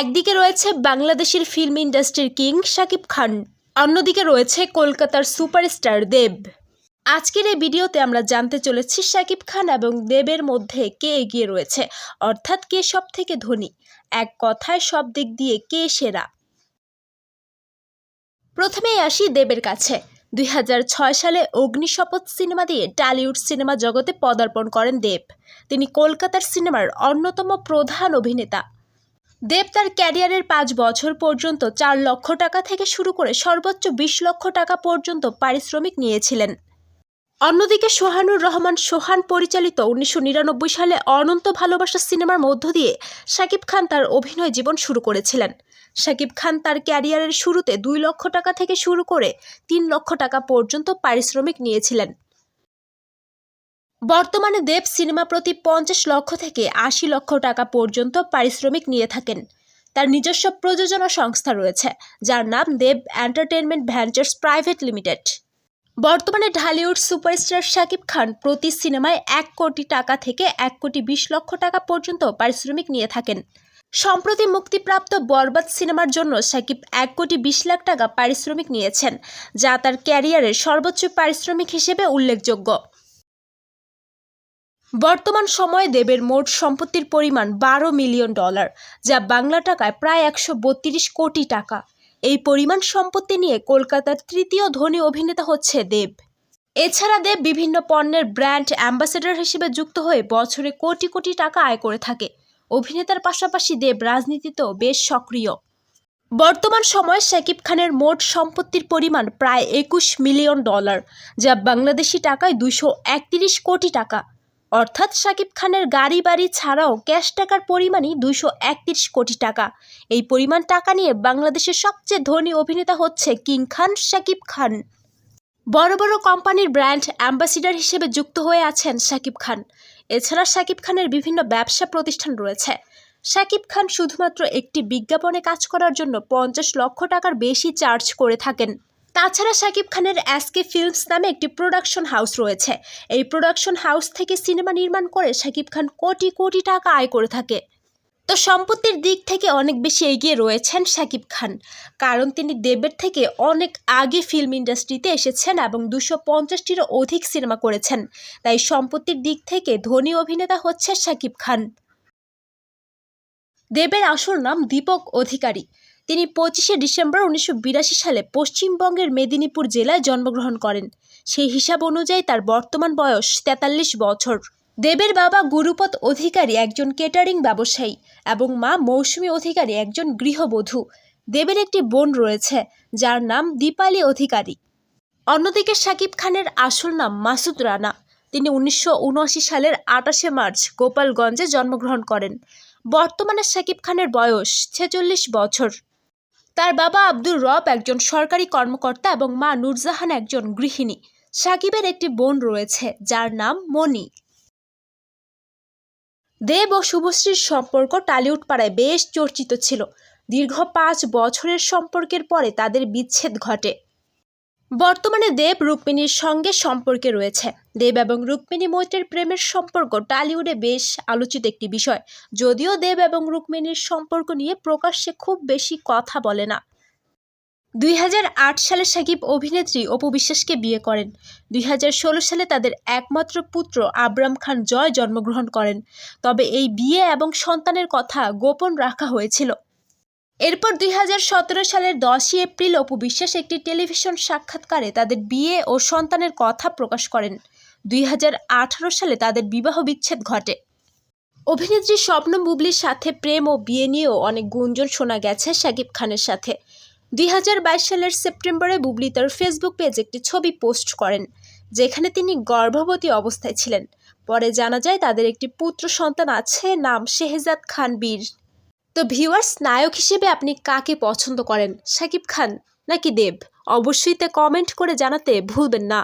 একদিকে রয়েছে বাংলাদেশের ফিল্ম ইন্ডাস্ট্রির কিং শাকিব খান, অন্যদিকে রয়েছে কলকাতার সুপারস্টার দেব। আজকের এই ভিডিওতে আমরা জানতে চলেছি শাকিব খান এবং দেবের মধ্যে কে এগিয়ে রয়েছে, অর্থাৎ কে সব থেকে ধনী, এক কথায় সব দিক দিয়ে কে সেরা। প্রথমেই আসি দেবের কাছে। দুই হাজার ছয় সালে অগ্নিশপথ সিনেমা দিয়ে টালিউড সিনেমা জগতে পদার্পণ করেন দেব। তিনি কলকাতার সিনেমার অন্যতম প্রধান অভিনেতা। দেব তার ক্যারিয়ারের পাঁচ বছর পর্যন্ত চার লক্ষ টাকা থেকে শুরু করে সর্বোচ্চ বিশ লক্ষ টাকা পর্যন্ত পারিশ্রমিক নিয়েছিলেন। অন্যদিকে সোহানুর রহমান সোহান পরিচালিত উনিশশো নিরানব্বই সালে অনন্ত ভালোবাসা সিনেমার মধ্য দিয়ে শাকিব খান তার অভিনয় জীবন শুরু করেছিলেন। শাকিব খান তার ক্যারিয়ারের শুরুতে দুই লক্ষ টাকা থেকে শুরু করে তিন লক্ষ টাকা পর্যন্ত পারিশ্রমিক নিয়েছিলেন। বর্তমানে দেব সিনেমা প্রতি পঞ্চাশ লক্ষ থেকে আশি লক্ষ টাকা পর্যন্ত পারিশ্রমিক নিয়ে থাকেন। তার নিজস্ব প্রযোজনা সংস্থা রয়েছে, যার নাম Dev entertainment ventures private limited. বর্তমানে ঢালিউড সুপারস্টার শাকিব খান প্রতি সিনেমায় এক কোটি টাকা থেকে এক কোটি বিশ লক্ষ টাকা পর্যন্ত পারিশ্রমিক নিয়ে থাকেন। সম্প্রতি মুক্তিপ্রাপ্ত বরবাদ সিনেমার জন্য শাকিব এক কোটি বিশ লাখ টাকা পারিশ্রমিক নিয়েছেন, যা তার ক্যারিয়ারের সর্বোচ্চ পারিশ্রমিক হিসেবে উল্লেখযোগ্য। বর্তমান সময়ে দেবের মোট সম্পত্তির পরিমাণ বারো মিলিয়ন ডলার, যা বাংলা টাকায় প্রায় একশো বত্রিশ কোটি টাকা। এই পরিমাণ সম্পত্তি নিয়ে কলকাতার তৃতীয় ধনী অভিনেতা হচ্ছে দেব। এছাড়া দেব বিভিন্ন পণ্যের ব্র্যান্ড অ্যাম্বাসেডর হিসেবে যুক্ত হয়ে বছরে কোটি কোটি টাকা আয় করে থাকে। অভিনেতার পাশাপাশি দেব রাজনীতিতেও বেশ সক্রিয়। বর্তমান সময়ে শাকিব খানের মোট সম্পত্তির পরিমাণ প্রায় একুশ মিলিয়ন ডলার, যা বাংলাদেশি টাকায় দুশো কোটি টাকা। অর্থাৎ শাকিব খানের গাড়ি বাড়ি ছাড়াও ক্যাশ টাকার পরিমাণই দুইশো একত্রিশ কোটি টাকা। এই পরিমাণ টাকা নিয়ে বাংলাদেশের সবচেয়ে ধনী অভিনেতা হচ্ছে কিং খান শাকিব খান। বড় বড় কোম্পানির ব্র্যান্ড অ্যাম্বাসিডার হিসেবে যুক্ত হয়ে আছেন শাকিব খান। এছাড়া শাকিব খানের বিভিন্ন ব্যবসা প্রতিষ্ঠান রয়েছে। শাকিব খান শুধুমাত্র একটি বিজ্ঞাপনে কাজ করার জন্য পঞ্চাশ লক্ষ টাকার বেশি চার্জ করে থাকেন। তাছাড়া শাকিব খানের এসকে ফিল্মস নামে একটি প্রোডাকশন হাউস রয়েছে। এই প্রোডাকশন হাউস থেকে সিনেমা নির্মাণ করে শাকিব খান কোটি কোটি টাকা আয় করে থাকে। তো সম্পত্তির দিক থেকে অনেক বেশি এগিয়ে রয়েছেন শাকিব খান। কারণ তিনি দেবের থেকে অনেক আগে ফিল্ম ইন্ডাস্ট্রিতে এসেছেন এবং দুশো পঞ্চাশটিরও অধিক সিনেমা করেছেন। তাই সম্পত্তির দিক থেকে ধনী অভিনেতা হচ্ছে শাকিব খান। দেবের আসল নাম দীপক অধিকারী। তিনি পঁচিশে ডিসেম্বর উনিশশো বিরাশি সালে পশ্চিমবঙ্গের মেদিনীপুর জেলায় জন্মগ্রহণ করেন। সেই হিসাব অনুযায়ী তার বর্তমান বয়স তেতাল্লিশ বছর। দেবের বাবা গুরুপদ অধিকারী একজন কেটারিং ব্যবসায়ী এবং মা মৌসুমী অধিকারী একজন গৃহবধূ। দেবের একটি বোন রয়েছে, যার নাম দীপালি অধিকারী। অন্যদিকে শাকিব খানের আসল নাম মাসুদ রানা। তিনি উনিশশো উনআশি সালের আটাশে মার্চ গোপালগঞ্জে জন্মগ্রহণ করেন। বর্তমানে শাকিব খানের বয়স ছেচল্লিশ বছর। তার বাবা আব্দুর রব একজন সরকারি কর্মকর্তা এবং মা নুরজাহান একজন গৃহিণী। সাকিবের একটি বোন রয়েছে, যার নাম মনি দেব ও শুভশ্রীর সম্পর্ক টালিউড পাড়ায় বেশ চর্চিত ছিল। দীর্ঘ পাঁচ বছরের সম্পর্কের পরে তাদের বিচ্ছেদ ঘটে। বর্তমানে দেব রুক্মিণীর সঙ্গে সম্পর্কে রয়েছে। দেব এবং রুক্মিণী মৈত্রের প্রেমের সম্পর্ক টালিউডে বেশ আলোচিত একটি বিষয়। যদিও দেব এবং রুক্মিণীর সম্পর্ক নিয়ে প্রকাশ্যে খুব বেশি কথা বলে না। দুই হাজার আট সালে সাকিব অভিনেত্রী অপু বিশ্বাসকে বিয়ে করেন। দুই হাজার ষোলো সালে তাদের একমাত্র পুত্র আবরাম খান জয় জন্মগ্রহণ করেন। তবে এই বিয়ে এবং সন্তানের কথা গোপন রাখা হয়েছিল। এরপর দুই হাজার সতেরো সালের দশই এপ্রিল অপু বিশ্বাস একটি টেলিভিশন সাক্ষাৎকারে তাদের বিয়ে ও সন্তানের কথা প্রকাশ করেন। দুই হাজার আঠারো সালে তাদের বিবাহ বিচ্ছেদ ঘটে। অভিনেত্রী স্বপ্ন বুবলির সাথে প্রেম ও বিয়ে নিয়েও অনেক গুঞ্জন শোনা গেছে শাকিব খানের সাথে। দুই হাজার বাইশ সালের সেপ্টেম্বরে বুবলি তার ফেসবুক পেজে একটি ছবি পোস্ট করেন, যেখানে তিনি গর্ভবতী অবস্থায় ছিলেন। পরে জানা যায় তাদের একটি পুত্র সন্তান আছে, নাম শেহজাদ খান বীর। তো ভিউয়ার্স নায়ক হিসেবে আপনি কাকে পছন্দ করেন? শাকিব খান নাকি দেব? অবশ্যই তা কমেন্ট করে জানাতে ভুলবেন না।